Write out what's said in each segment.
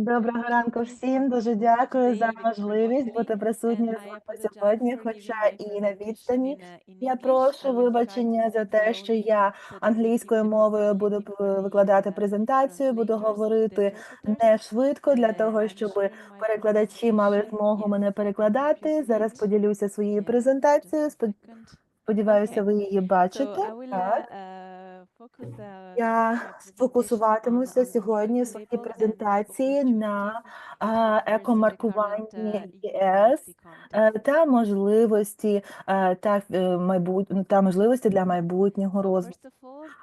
Доброго ранку всім. Дуже дякую за можливість бути присутньою з вами сьогодні, хоча і на відстані. Я прошу вибачення за те, що я англійською мовою буду викладати презентацію, буду говорити не швидко для того, щоб перекладачі мали змогу мене перекладати. Зараз поділюся своєю презентацією. Сподіваюся, ви її бачите. Так. Я сфокусуватимуся сьогодні в своїй презентації на екомаркуванні ЄС е, та можливості е, та е, майбут... та можливості для майбутнього розвитку.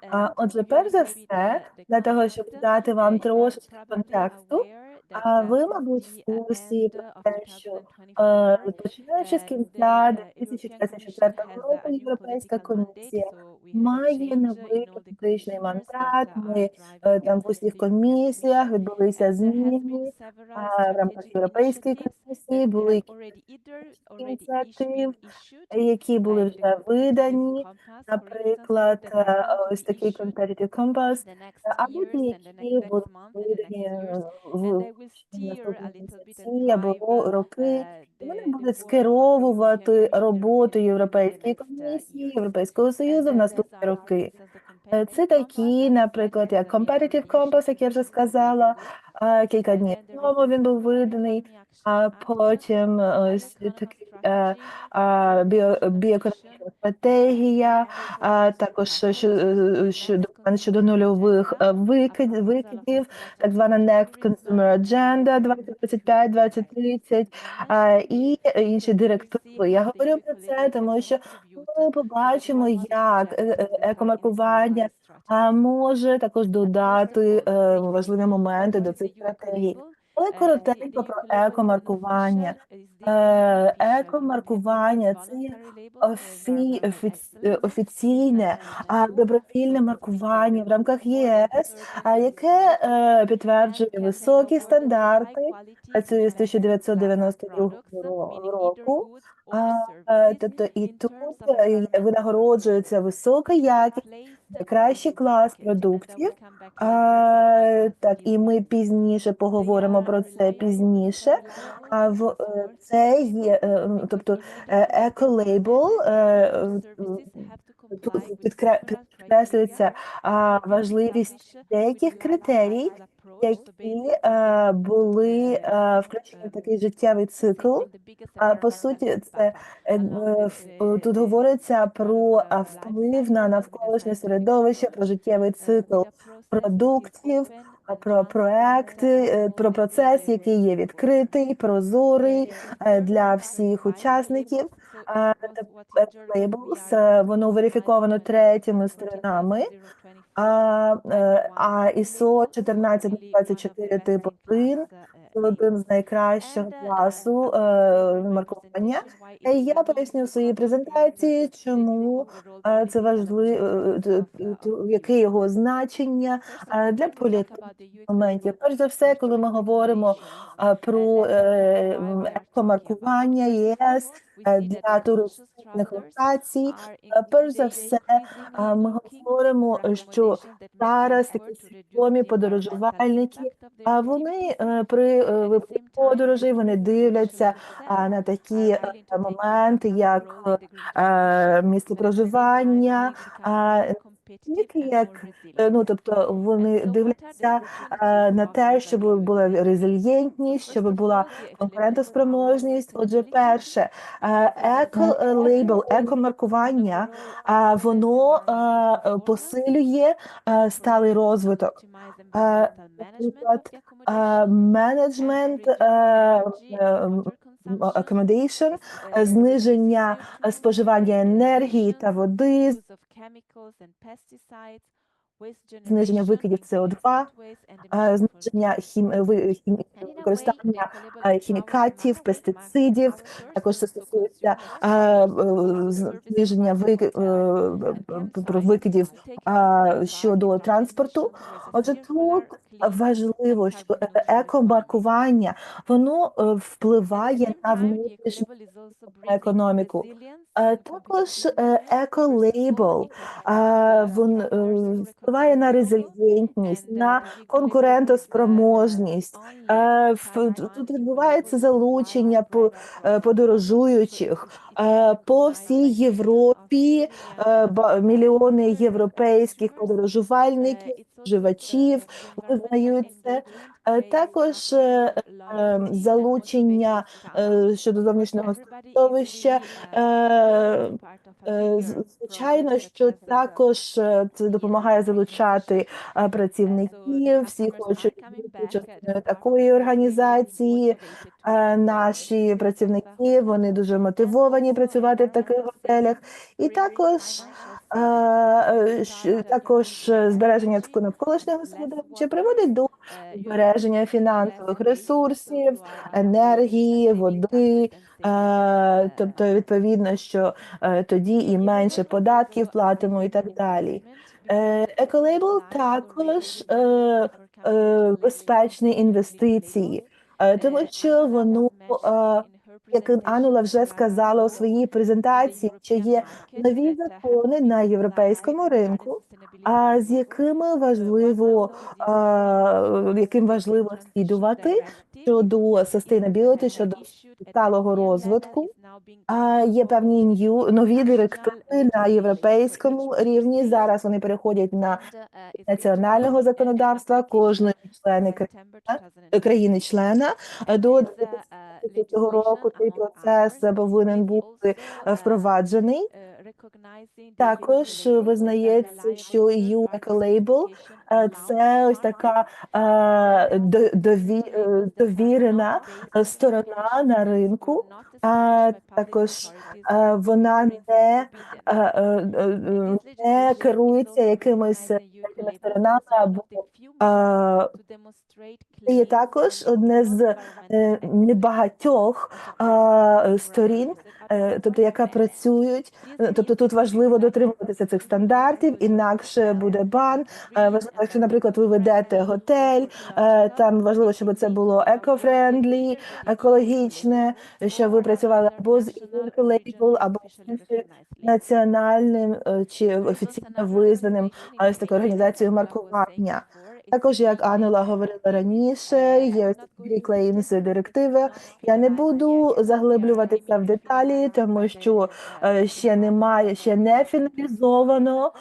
А, Отже, перш за все, для того, щоб дати вам трошки контексту, а ви, мабуть, в курсі про те, що е, починаючи з кінця 2024 року Європейська комісія має новий політичний мандат. Ми е, там в усіх комісіях відбулися зміни а, в рамках Європейської комісії, були ініціатив, які були вже видані, наприклад, е, ось такий competitive compass, або ті, які будуть видані е, в або роки. І Вони будуть скеровувати роботу Європейської комісії, Європейського союзу в наступні роки. Е, Це такі, наприклад, як Competitive Compass, як я вже сказала, кілька днів тому він був виданий, а потім е, ось такий біоекономічна стратегія, також що, е, документ щодо нульових е, викидів, так звана Next Consumer Agenda 2025-2030 а, і інші директиви. Я говорю про це, тому що ми побачимо, як е, е, екомаркування може також додати е, важливі моменти до цих стратегій. Але коротенько про екомаркування. Е, Екомаркування це офі, офіці- офіційне, добровільне маркування в рамках ЄС, яке е, підтверджує високі стандарти, працює з 1992 ро- року. Е, тобто і тут винагороджується висока якість, найкращий клас продуктів. А, так, і ми пізніше поговоримо про це пізніше. А в е, це є, е, тобто еколейбл е, підкреслюється важливість деяких критерій, які е, були е, включені в такий життєвий цикл. А по суті, це е, тут говориться про вплив на навколишнє середовище, про життєвий цикл продуктів, про проекти, е, про процес, який є відкритий, прозорий для всіх учасників. Воно верифіковано третіми сторонами. А, е, а ISO 1424 тип 1 один з найкращого класу е, маркування. Я поясню в своїй презентації, чому е, це важливо, яке його значення е, для політичних моментів. Перш за все, коли ми говоримо е, про е, екомаркування ЄС е, для туристичних локацій, е, перш за все, е, ми говоримо, що зараз такі свідомі подорожувальники, а вони е, при подорожі вони дивляться на такі е, моменти, як е, місце проживання, тільки як е, ну тобто вони дивляться е, на те, щоб була резильєнтність, щоб була конкурентоспроможність. Отже, перше, еко-лейбл, еко-маркування, воно е, посилює е, сталий розвиток. Е, Наприклад, е, менеджмент, е, е, accommodation, е, зниження е, споживання енергії та води, зниження викидів СО2, е, зниження хім, е, хім, використання е, хімікатів, пестицидів, також стосується е, е, зниження вик, е, викидів е, щодо транспорту. Отже, тут важливо, що е екомаркування, воно, е, впливає на внутрішню економіку. Е, також, е, еколейбл, він, е, впливає на резильєнтність, на конкурентоспроможність. Е, тут відбувається залучення е, подорожуючих. Е, по всій Європі, мільйони європейських подорожувальників, споживачів визнають це. Е, також, е, ем, залучення, е, щодо зовнішнього середовища, е, е, звичайно, що також, е, це допомагає залучати, е, працівників, всі хочуть бути частиною такої організації. Е, наші працівники, вони дуже мотивовані працювати в таких готелях. І також, е, е, також збереження навколишнього середовища приводить до збереження фінансових ресурсів, енергії, води. Е, тобто, відповідно, що, е, тоді і менше податків платимо і так далі. Е, еколейбл також, е, е, безпечні інвестиції, е, тому що воно, е, як Анула вже сказала у своїй презентації, що є нові закони на європейському ринку, а, з якими важливо, яким важливо слідувати щодо sustainability, щодо сталого розвитку. Є певні нові директиви на європейському рівні. Зараз вони переходять на національного законодавства кожної члени країни-члена до цього року цей процес повинен бути впроваджений. Також визнається, що EU Ecolabel – це ось така е, до дові е, довірена сторона на ринку, а також е, вона не не керується якимись сторонами або це є також одне з небагатьох сторін, тобто яка працюють. Тобто тут важливо дотримуватися цих стандартів, інакше буде бан. Важливо, якщо, наприклад, ви ведете готель, там важливо, щоб це було еко-френдлі, екологічне, щоб ви працювали або з лейбл, або з національним чи офіційно визнаним ось такою організацією маркування. Також, як Анула говорила раніше, є клеймс директиви. Я не буду заглиблюватися в деталі, тому що ще немає, ще не фіналізовано,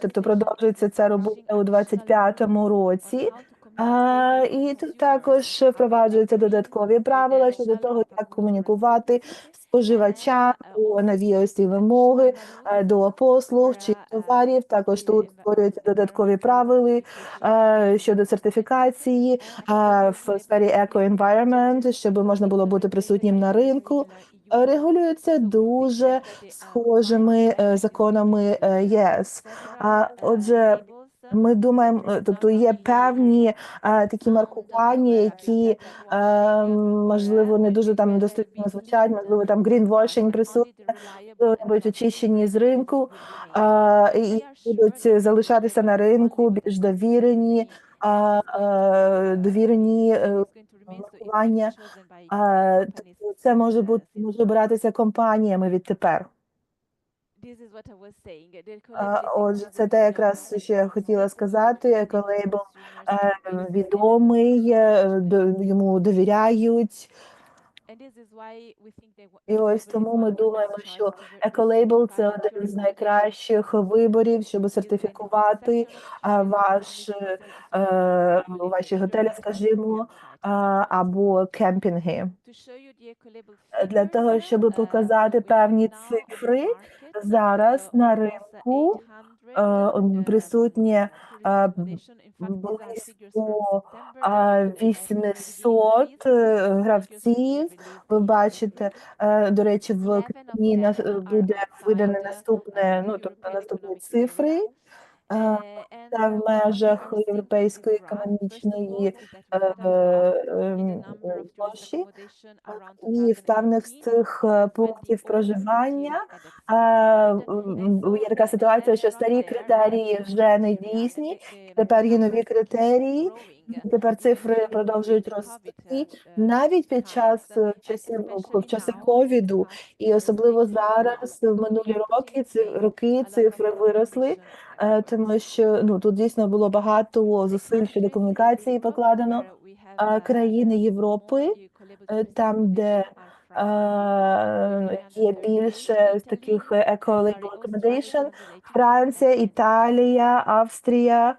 тобто продовжується ця робота у 25-му році. А, І тут також впроваджуються додаткові правила щодо того, як комунікувати споживачам по нові ось вимоги до послуг чи товарів. Також тут створюються додаткові правила щодо сертифікації в сфері еко-environment, щоб можна було бути присутнім на ринку. Регулюються дуже схожими законами ЄС. Отже, ми думаємо, тобто є певні а, такі маркування, які а, можливо не дуже там достатньо звучать, можливо, там greenwashing присутнє, будуть очищені з ринку а, і будуть залишатися на ринку більш довірені, а, а, довірені е, маркування. А, тобто це може бути може братися компаніями відтепер. Отже, це те, якраз що я хотіла сказати. Еколейбл е, відомий, йому довіряють. І ось тому ми думаємо, що еколейбл це один з найкращих виборів, щоб сертифікувати ваш е, ваші готелі, скажімо, або кемпінги. Для того, щоб показати певні цифри, зараз на ринку присутнє близько 800 гравців. Ви бачите, до речі, в книгі буде видане наступне, ну тобто наступні цифри. Це в межах Європейської економічної, е, ем, площі. І в певних з цих, е, пунктів проживання, е, є така ситуація, що старі критерії вже не дійсні, тепер є нові критерії, тепер цифри продовжують рости. Навіть під час, е, часів, в часи ковіду, і особливо зараз, в минулі роки, ці роки цифри виросли, е, тому що, ну, тут дійсно було багато зусиль щодо комунікації покладено. Країни Європи, е, там, де, е, є більше таких eco-label accommodation, Франція, Італія, Австрія.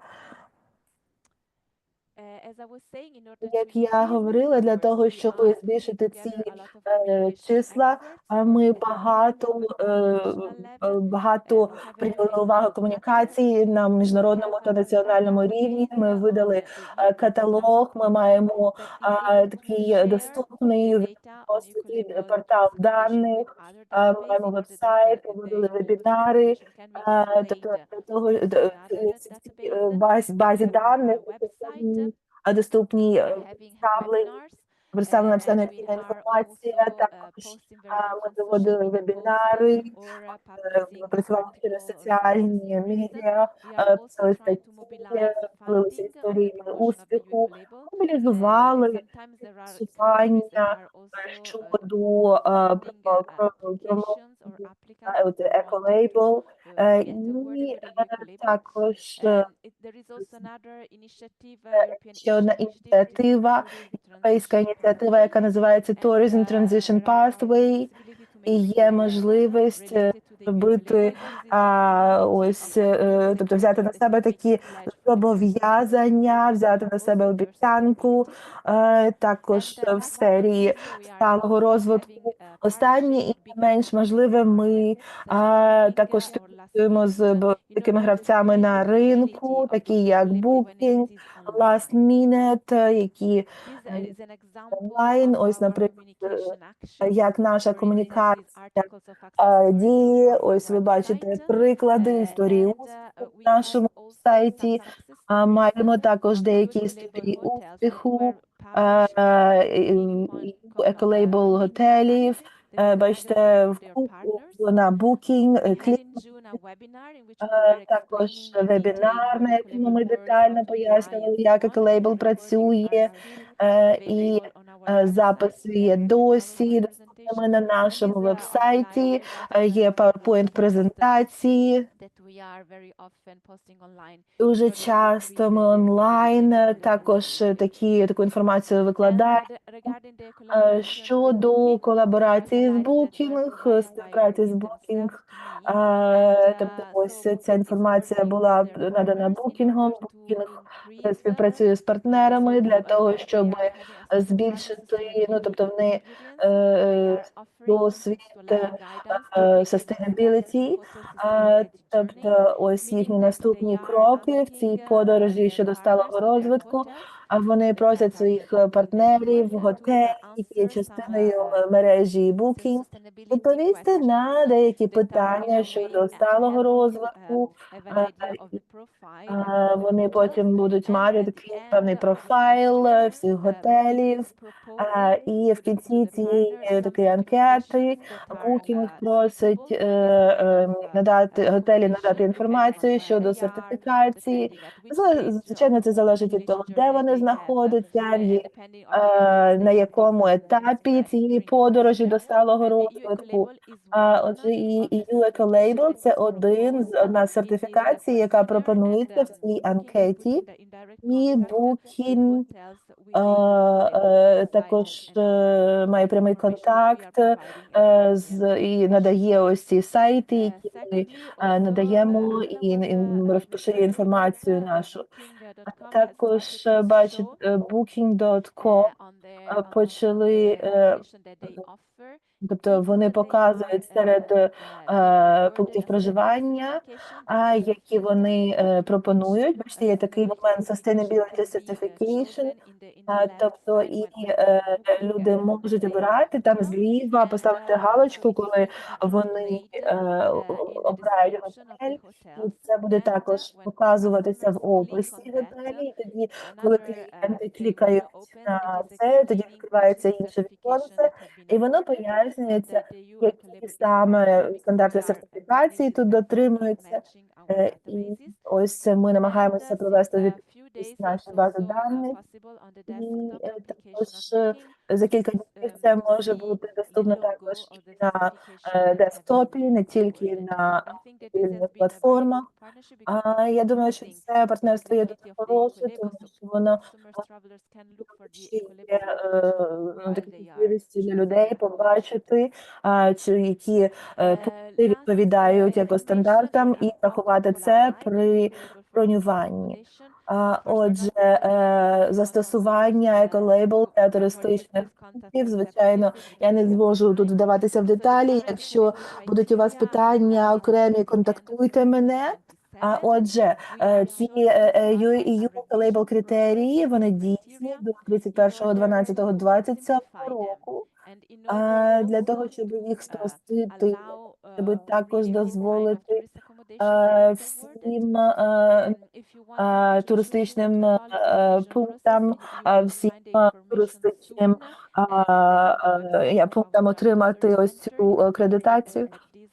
Як я говорила, для того, щоб збільшити ці, е, числа, а ми багато, е, е, багато приділили увагу комунікації на міжнародному та національному рівні. Ми видали, е, каталог, ми маємо, а, такий доступний портал даних, а, маємо веб-сайт, проводили вебінари, а, тобто для того, базі базі даних доступні представлена вся необхідна інформація. Також ми проводили вебінари, ми працювали через соціальні медіа, писали статті, ділилися історіями успіху, мобілізували фінансування щодо еко-лейбл. І також ще одна ініціатива, європейська ініціатива, яка називається Tourism Transition Pathway, і є можливість робити а, ось, е, тобто взяти на себе такі зобов'язання, взяти на себе обіцянку, е, також в сфері сталого розвитку. Останнє і менш можливе, ми а, також співпрацюємо з такими гравцями на ринку, такі як Booking, Last Minute, які онлайн, ось, наприклад, як наша комунікація діє. Ось ви бачите приклади історії успіху в нашому сайті. Маємо також деякі історії успіху, еколейбл готелів. Бачите, на Booking, кліп також вебінар, на якому ми детально пояснювали, як лейбл працює, і записи є досі доступними на нашому вебсайті, є PowerPoint презентації. Дуже часто ми онлайн також такі таку інформацію викладаємо. Щодо колаборації з Booking, співпраці з Booking, тобто ось ця інформація була надана Booking, Booking співпрацює з партнерами для того, щоб збільшити, ну, тобто вони досвід sustainability, тобто ось їхні наступні кроки в цій подорожі щодо сталого розвитку. А вони просять своїх партнерів, готелів, які є частиною мережі Booking, відповісти на деякі питання щодо сталого розвитку. Вони потім будуть мати такий певний профайл всіх готелів. І в кінці цієї такої анкети Booking просить надати готелі надати інформацію щодо сертифікації. Звичайно, це залежить від того, де вони знаходиться, на якому етапі цієї подорожі до сталого розвитку. Отже, і EU Ecolabel – це один з одна з сертифікацій, яка пропонується в цій анкеті. І Booking також має прямий контакт з і надає ось ці сайти, які ми надаємо, і розпоширює інформацію нашу. Також бачите, Booking.com почали Тобто вони показують серед е, пунктів проживання, а, які вони е, пропонують. Бачите, є такий момент Sustainability Certification, а, тобто і е, люди можуть обирати там зліва, поставити галочку, коли вони е, обирають готель. І це буде також показуватися в описі готелі. Тоді, коли клієнти клікають на це, тоді відкривається інше віконце, і воно пояснюється, які саме стандарти сертифікації тут дотримуються. Е, І ось ми намагаємося провести відповідність наші бази даних. І е, також е, за кілька днів це може бути доступно також і на е, десктопі, не тільки на мобільних платформах. А я думаю, що це партнерство є дуже хороше, тому що воно є е, ну, такі можливості для людей побачити, чи які е, пункти відповідають екостандартам і рахувати це при бронюванні. А, Отже, е, застосування еколейбл для туристичних пунктів, звичайно, я не зможу тут вдаватися в деталі. Якщо будуть у вас питання окремі, контактуйте мене. А отже, е, ці EU лейбл критерії вони дійсні до 31.12.27 року. А для того, щоб їх спростити, щоб також дозволити е, всім е, е, туристичним е, пунктам, е, всім е, туристичним е, е, пунктам отримати ось цю акредитацію.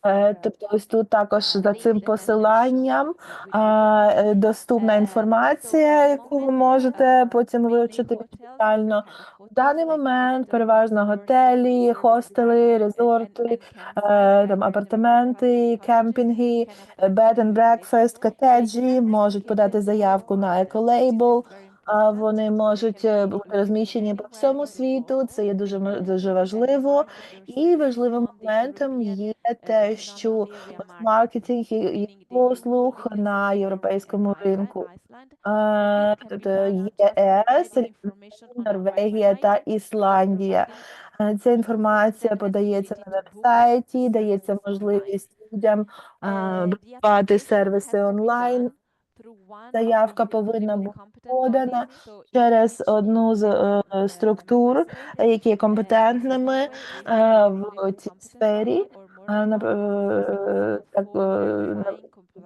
Е, Тобто, ось тут також за цим посиланням е, доступна інформація, яку ви можете потім вивчити детально. В даний момент переважно готелі, хостели, резорти, е, там апартаменти, кемпінги, bed and breakfast, котеджі можуть подати заявку на еколейбл. Вони можуть е, бути розміщені по всьому світу. Це є дуже дуже важливо. І важливим моментом є те, що маркетинг і послуг на європейському ринку. Тобто ЄС, Норвегія та Ісландія. Е, Ця інформація подається на вебсайті, дається можливість людям брати сервіси онлайн. Заявка повинна бути подана через одну з е, структур, е, які є компетентними е, в цій сфері. Е, е, Так,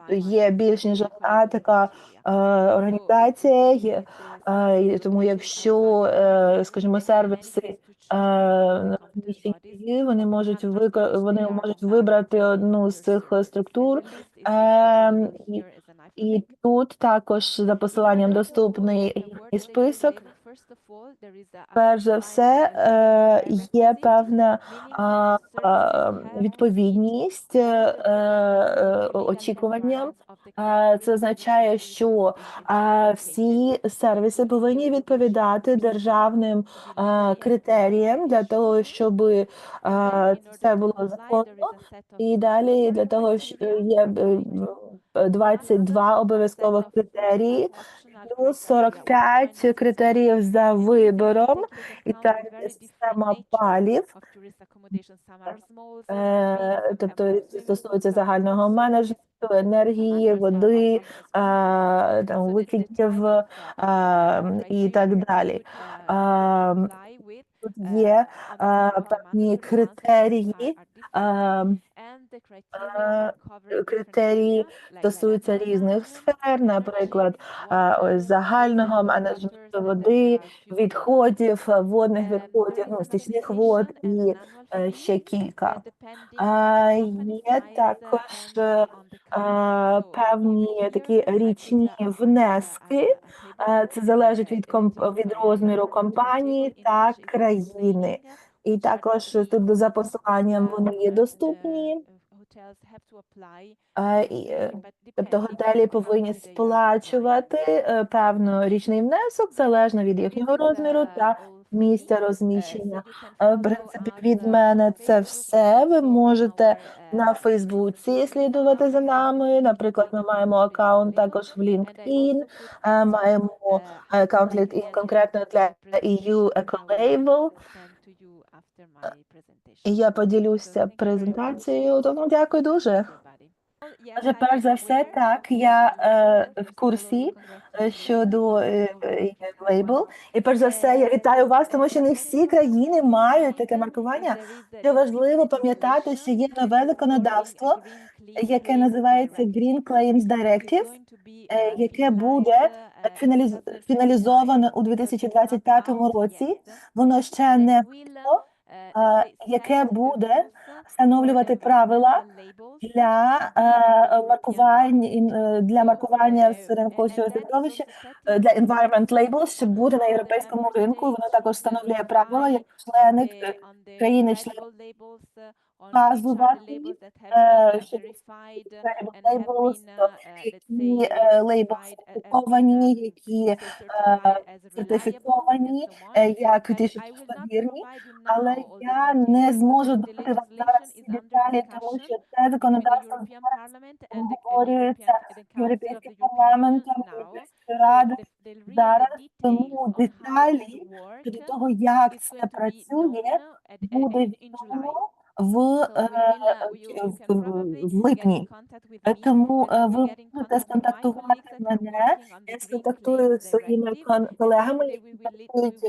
е, є більш ніж одна така е, організація, є, е, тому якщо, е, скажімо, сервіси е, вони можуть вони можуть вибрати одну з цих е, структур. І, тут також за посиланням доступний список. Перш за все, е, є певна відповідність е, е, очікуванням. Це означає, що всі сервіси повинні відповідати державним критеріям для того, щоб це було законно. І далі для того, що є 22 обов'язкових критерії, плюс 45 критеріїв за вибором, і там є система балів. Е, тобто стосується загального менеджменту, енергії, води, е, там, викидів е, і так далі. Тут є певні критерії, критерії стосуються різних сфер, наприклад, ось загального менеджменту води, відходів, е, водних відходів, ну, стічних вод і е, ще кілька. Є також е, певні такі річні внески. Е, Це залежить від комп- від розміру компанії та країни. І також тут за посиланням вони є доступні. Е, е, Тобто готелі повинні сплачувати е, певно річний внесок залежно від їхнього розміру та місця розміщення. Е, В принципі, від мене це все. Ви можете на Фейсбуці слідувати за нами. Наприклад, ми маємо аккаунт також в LinkedIn, е, маємо аккаунт LinkedIn конкретно для EU Ecolabel. І я поділюся презентацією, тому дякую дуже. Отже, перш за все, так, я е, в курсі е, щодо е, е, лейбл. І перш за все, я вітаю вас, тому що не всі країни мають таке маркування. Що важливо пам'ятати, що є нове законодавство, яке називається Green Claims Directive, е, яке буде фіналіз- фіналізовано у 2025 році. Воно ще не а, яке буде встановлювати правила для маркування маркувань е, для маркування ринку середовища е, для environment labels, що буде на європейському ринку. Воно також встановлює правила, як члени е, країни-члени вказувати, Credible які лейбли сертифіковані, які сертифіковані, як достовірні, але я не зможу дати вам зараз всі деталі, тому що це законодавство обговорюється Європейським парламентом, Європейською радою зараз, тому деталі щодо того, як це працює, буде відомо в, е, в, в- в липні. Тому ви можете сконтактувати мене, я сконтактую зі своїми колегами, які працюють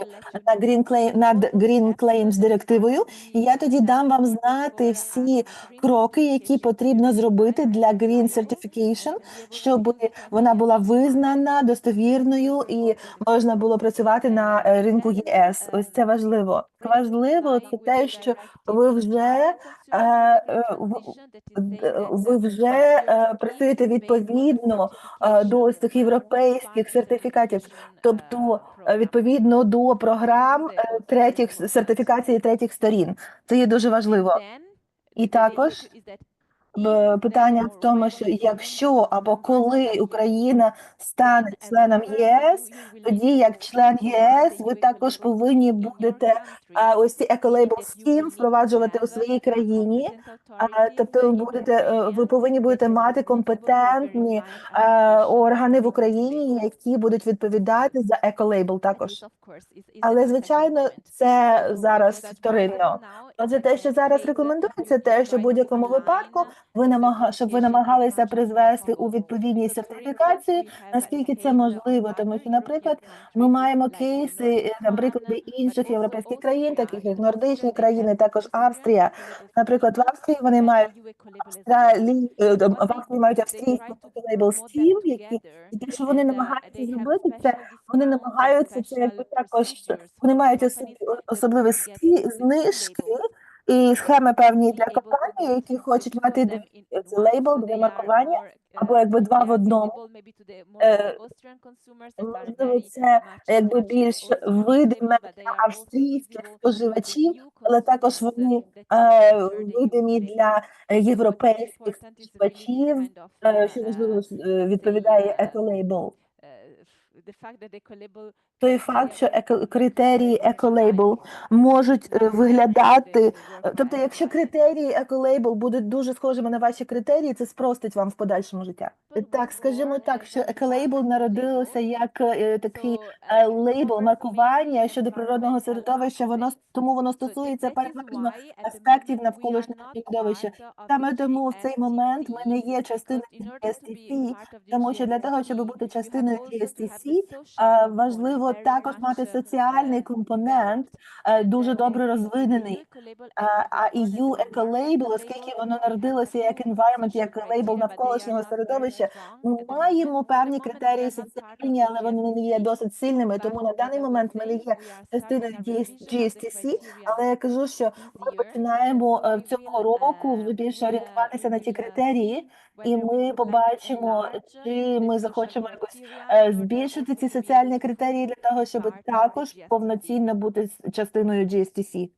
на Green Claim, над Green Claims директивою, і я тоді дам вам знати всі кроки, які потрібно зробити для Green Certification, щоб вона була визнана достовірною і можна було працювати на е, ринку ЄС. Ось це важливо. Важливо це те, що ви вже е, е, ви вже е, працюєте відповідно до цих європейських сертифікатів, тобто відповідно до програм третіх сертифікації третіх сторін. Це є дуже важливо. І також питання в тому, що якщо або коли Україна стане членом ЄС, тоді як член ЄС, ви також повинні будете а, ось ці еколейбл scheme впроваджувати у своїй країні. А, тобто будете е, ви повинні будете мати компетентні е, органи в Україні, які будуть відповідати за еколейбл також. Але звичайно, це зараз вторинно. Отже, те, що зараз рекомендується, те, що в будь-якому випадку ви намага, щоб ви намагалися призвести у відповідність сертифікацію, наскільки це можливо, тому що, наприклад, ми маємо кейси, е, наприклад, інших європейських країн, таких як нордичні країни, також Австрія. Наприклад, в Австрії вони мають Австралі... е, в Австрії мають австрійський лейбл Steam, які і те, що вони намагаються зробити, це вони намагаються це якби також вони мають особ- особливі знижки і схеми певні для компаній, які хочуть мати це лейбл, дві маркування, або якби два в одному. Е, Можливо, це якби більш видиме для австрійських споживачів, але також вони е, видимі для е, європейських споживачів, е, що важливо е, відповідає еколейбл. Той факт, що еко критерії еколейбл можуть е, виглядати, тобто, якщо критерії еколейбл будуть дуже схожими на ваші критерії, це спростить вам в подальшому життя. Е, Так, скажімо так, що еколейбл народилося як е, такий е, лейбл маркування щодо природного середовища. Воно тому воно стосується переважно аспектів навколишнього середовища. Саме тому в цей момент ми не є частиною GSTC, тому що для того, щоб бути частиною GSTC, важливо також мати соціальний компонент, е, дуже добре розвинений. А, EU Ecolabel, оскільки воно народилося як environment, як лейбл навколишнього середовища, ми маємо певні критерії соціальні, але вони не є досить сильними. Тому на даний момент ми не є частиною GS GSTC, але я кажу, що ми починаємо е, цього року більше орієнтуватися на ті критерії, і ми побачимо, чи ми захочемо якось е, збільшити ці соціальні критерії для того, щоб також повноцінно бути частиною GSTC.